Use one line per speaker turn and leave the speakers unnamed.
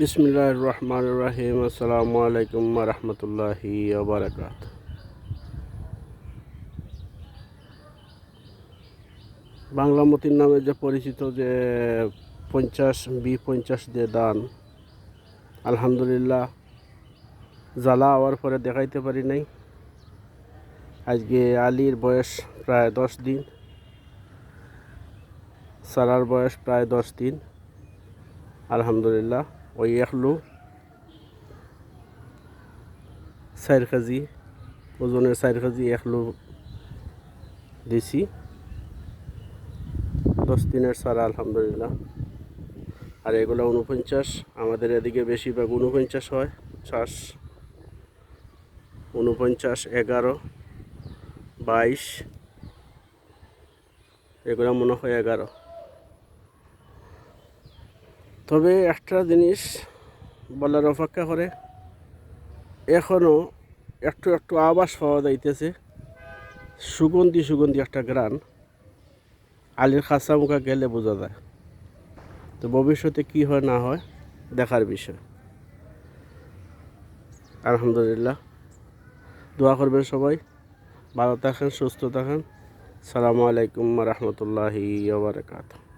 বিসমিল্লাহ রহমান রাহিম। আসসালামু আলাইকুম রহমতুল্লাহি বাংলা মতির নামে যে পরিচিত যে পঞ্চাশ বি পঞ্চাশ দিয়ে দান, আলহামদুলিল্লাহ, জ্বালা হওয়ার পরে দেখাইতে পারি নাই। আজকে আলীর বয়স প্রায় দশ দিন, সারার বয়স প্রায় দশ দিন, আলহামদুলিল্লাহ। ওই একলু চার কেজি ওজনের চার কেজি একলু দিছি দশ দিনের সারা আলহামদুলিল্লাহ। আর এগুলো উনপঞ্চাশ আমাদের এদিকে বেশিরভাগ উনপঞ্চাশ হয়, চাষ। উনপঞ্চাশ এগারো, বাইশ। এগুলো মনে হয় এগারো। তবে একটা জিনিস বলার অপেক্ষা করে এখনও একটু একটু আবাস পাওয়া যাইতেছে। সুগন্ধি সুগন্ধি একটা গ্রান, আলির খাসা মুখা গেলে বোঝা যায়। তো ভবিষ্যতে কি হয় না হয় দেখার বিষয়। আলহামদুলিল্লাহ। দোয়া করবেন সবাই। ভালো থাকেন, সুস্থ থাকেন। সালামু আলাইকুম রহমতুল্লাহি বারকাত